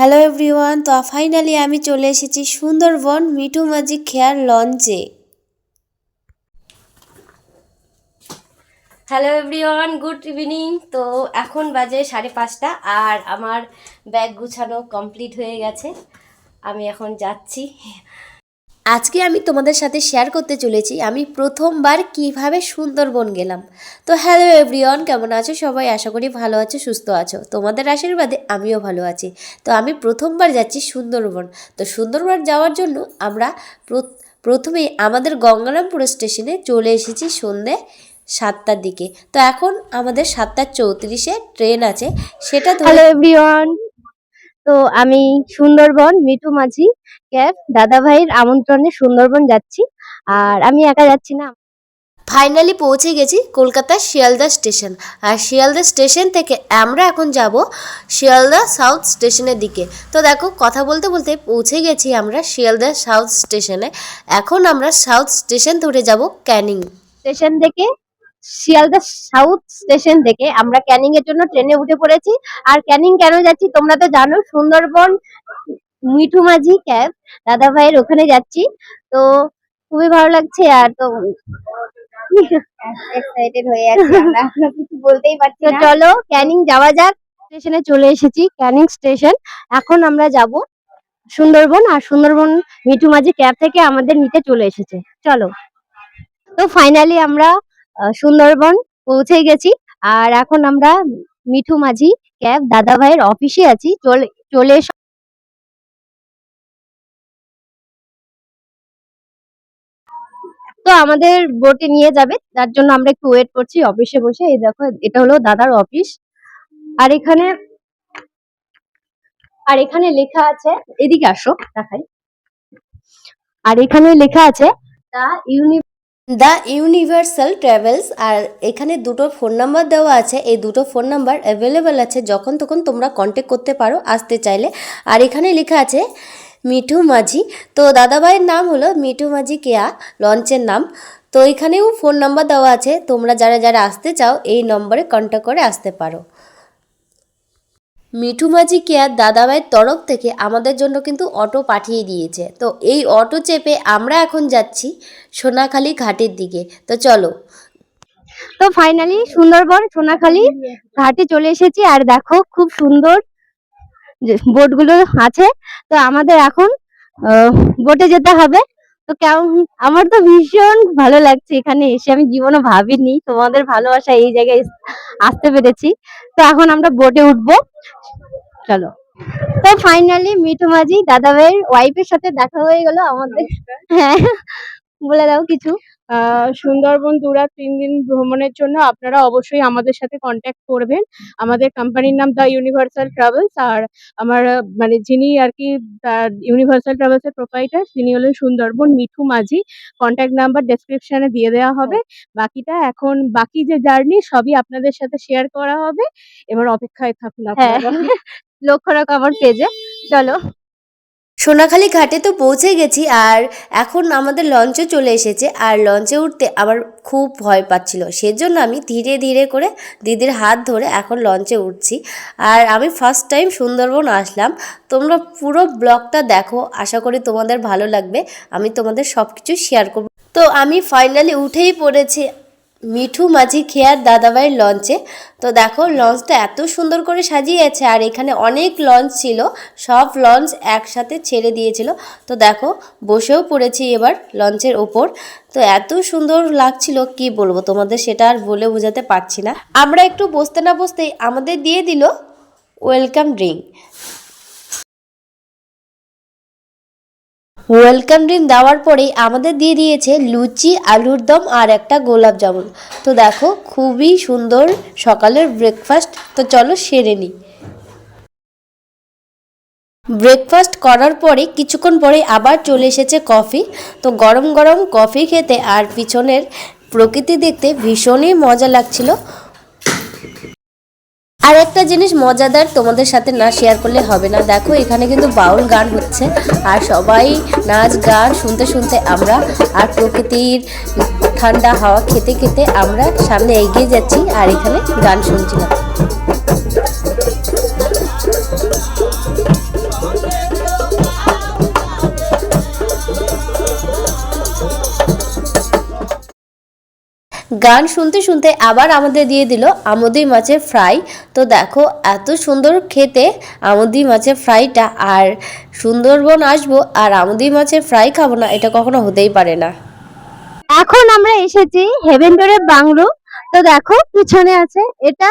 Hello everyone তো finally আমি চলে এসেছি সুন্দরবন মিঠু মাঝি খেয়ার লঞ্চে হ্যালো এভরিওয়ান গুড ইভিনিং তো এখন বাজে সাড়ে পাঁচটা আর আমার ব্যাগ গুছানো কমপ্লিট হয়ে গেছে। আমি এখন যাচ্ছি। আজকে আমি তোমাদের সাথে শেয়ার করতে চলেছি, আমি প্রথমবার কীভাবে সুন্দরবন গেলাম। তো হ্যালো এভরিওয়ান কেমন আছো সবাই? আশা করি ভালো আছো, সুস্থ আছো। তোমাদের আশীর্বাদে আমিও ভালো আছি। তো আমি প্রথমবার যাচ্ছি সুন্দরবন। তো সুন্দরবন যাওয়ার জন্য আমরা প্র- প্রথমেই আমাদের গঙ্গারামপুর স্টেশনে চলে এসেছি সন্ধে সাতটার দিকে। তো এখন আমাদের সাতটা চৌত্রিশে ট্রেন আছে, সেটা হ্যালো এভরিওয়ান তো আমি সুন্দরবন মিঠু মাঝি ক্যাব দাদা ভাইয়ের আমন্ত্রণে সুন্দরবন যাচ্ছি। আর আমি একা যাচ্ছি না। ফাইনালি পৌঁছে গেছি কলকাতার শিয়ালদা স্টেশন। আর শিয়ালদা স্টেশন থেকে আমরা এখন যাব শিয়ালদা সাউথ স্টেশনের দিকে। তো দেখো কথা বলতে বলতে পৌঁছে গেছি আমরা শিয়ালদা সাউথ স্টেশনে। এখন আমরা সাউথ স্টেশন ধরে যাব ক্যানিং। স্টেশন থেকে শিয়ালদা সাউথ স্টেশন থেকে আমরা ক্যানিং এর জন্য ট্রেনে উঠে পড়েছি। আর ক্যানিং কেন যাচ্ছি তোমরা তো জানো সুন্দরবন মিঠু মাঝি ক্যাব। দাদা ভাইয়ের ওখানে যাচ্ছি। তো খুবই ভালো লাগছে আর তো এক্সাইটেড হয়ে আছি আমরা। কিছু বলতেই পারছি না। চলো ক্যানিং যাওয়া যাক। স্টেশনে চলে এসেছি ক্যানিং স্টেশন। এখন আমরা যাব সুন্দরবন আর সুন্দরবন মিঠু মাঝি ক্যাব থেকে আমাদের নিতে চলে এসেছে। চলো। তো ফাইনালি আমরা সুন্দরবন পৌঁছে গেছি। আর এখন আমরা মিঠু মাঝি, ক্যাব দাদা ভাইয়ের অফিসে আছি। চলে চলে তো আমাদের বোটে নিয়ে যাবে। তার জন্য আমরা একটু ওয়েট করছি অফিসে বসে। এই দেখো, এটা হলো দাদার অফিস আর এখানে আর এখানে লেখা আছে, এদিকে আসো, দেখাই। আর এখানে লেখা আছে the uni the universal travels, আর এখানে দুটো ফোন নাম্বার দেওয়া আছে। এই দুটো ফোন নাম্বার অ্যাভেলেবেল আছে যখন তখন তোমরা কন্ট্যাক্ট করতে পারো আসতে চাইলে। আর এখানে লেখা আছে, মিঠু মাঝি। তো দাদাভাইয়ের নাম হলো মিঠু মাঝি কেয়া, লঞ্চের নাম। তো এখানেও ফোন নাম্বার দেওয়া আছে, তোমরা যারা যারা আসতে চাও, এই নম্বরে কন্ট্যাক্ট করে আসতে পারো। মিঠু মাঝি কেয়ার দাদাভাইয়ের তরফ থেকে আমাদের জন্য কিন্তু অটো পাঠিয়ে দিয়েছে। তো এই অটো চেপে আমরা এখন যাচ্ছি সোনাখালি ঘাটের দিকে। তো চলো। তো ফাইনালি সুন্দরবন, সোনাখালি ঘাটে চলে এসেছি আর দেখো খুব সুন্দর বোটগুলো আছে। তো আমাদের এখন বোটে যেতে হবে। তো কেমন? আমার তো ভীষণ ভালো লাগছে এখানে এসে। আমি জীবনে ভাবিনি। তোমাদের ভালোবাসা এই জায়গায় আসতে পেরেছি। তো এখন আমরা বোটে উঠবো। চলো। তো ফাইনালি মিঠু মাঝি দাদা ভাইয়ের ওয়াইফের সাথে দেখা হয়ে গেল আমাদের। হ্যাঁ। বলে দাও কিছু। সুন্দরবন দুরা তিন দিন ভ্রমণের জন্য আপনারা অবশ্যই আমাদের সাথে কন্ট্যাক্ট করবেন। আমাদের কোম্পানির নাম দ্য ইউনিভার্সাল ট্রাভেলস আর আমার মানে যিনি আর কি ইউনিভার্সাল ট্রাভেলস এর প্রোপাইটার তিনি হলেন সুন্দরবন মিঠু মাঝি। কন্ট্যাক্ট নাম্বার ডেসক্রিপশনে দিয়ে দেওয়া হবে। বাকিটা এখন বাকি যে জার্নি সবই আপনাদের সাথে শেয়ার করা হবে। এবার অপেক্ষায় থাকুন হ্যাঁ। আপনারা। লক্ষ্য রাখো আমার পেজে চলো। সোনাখালি ঘাটে তো পৌঁছে গেছি আর এখন আমাদের লঞ্চও চলে এসেছে। আর লঞ্চে উঠতে আমার খুব ভয় পাচ্ছিল। সেজন্য আমি ধীরে ধীরে করে দিদির হাত ধরে এখন লঞ্চে উঠছি। আর আমি ফার্স্ট টাইম সুন্দরবন আসলাম। তোমরা পুরো ব্লগটা দেখো। আশা করি তোমাদের ভালো লাগবে। আমি তোমাদের সব কিছু শেয়ার করব। তো আমি ফাইনালি উঠেই পড়েছি। মিঠু মাঝি খেয়ার দাদাভাইয়ের লঞ্চে। তো দেখো, লঞ্চটা এত সুন্দর করে সাজিয়েছে আর এখানে অনেক লঞ্চ ছিল। সব লঞ্চ একসাথে ছেড়ে দিয়েছিল। তো দেখো, বসেও পড়েছি এবার লঞ্চের ওপর। তো এত সুন্দর লাগছিল, কি বলব তোমাদের সেটা আর বলে বোঝাতে পারছি না। আমরা একটু বসতে না বসতেই আমাদের দিয়ে দিল ওয়েলকাম ড্রিঙ্ক। ওয়েলকাম ড্রিঙ্ক দেওয়ার পরেই আমাদের দিয়ে দিয়েছে লুচি, আলুর দম আর একটা গোলাপ জামুন। তো দেখো, খুবই সুন্দর সকালের ব্রেকফাস্ট তো চলো সেরে নিই ব্রেকফাস্ট করার পরে কিছুক্ষণ পরে আবার চলে এসেছে কফি তো গরম গরম কফি খেতে আর পিছনের প্রকৃতি দেখতে ভীষণই মজা লাগছিল। আর একটা জিনিস মজাদার তোমাদের সাথে না শেয়ার করলে হবে না। দেখো, এখানে কিন্তু বাউল গান হচ্ছে আর সবাই নাচ গান শুনতে শুনতে আমরা আর প্রকৃতির ঠান্ডা হাওয়া খেতে খেতে আমরা সামনে এগিয়ে যাচ্ছি আর এখানে গান শুনছিলাম। গান শুনতে শুনতে আবার আমাদের দিয়ে দিল আমদি মাছের ফ্রাই। তো দেখো, এত সুন্দর খেতে আমদি মাছের ফ্রাইটা। আর সুন্দরবন আসব আর আমদি মাছের ফ্রাই খাব না, এটা কখনো হতেই পারে না। এখন আমরা এসেছি হেভেন্ডোরের বাংলো। তো দেখো, পিছনে আছে, এটা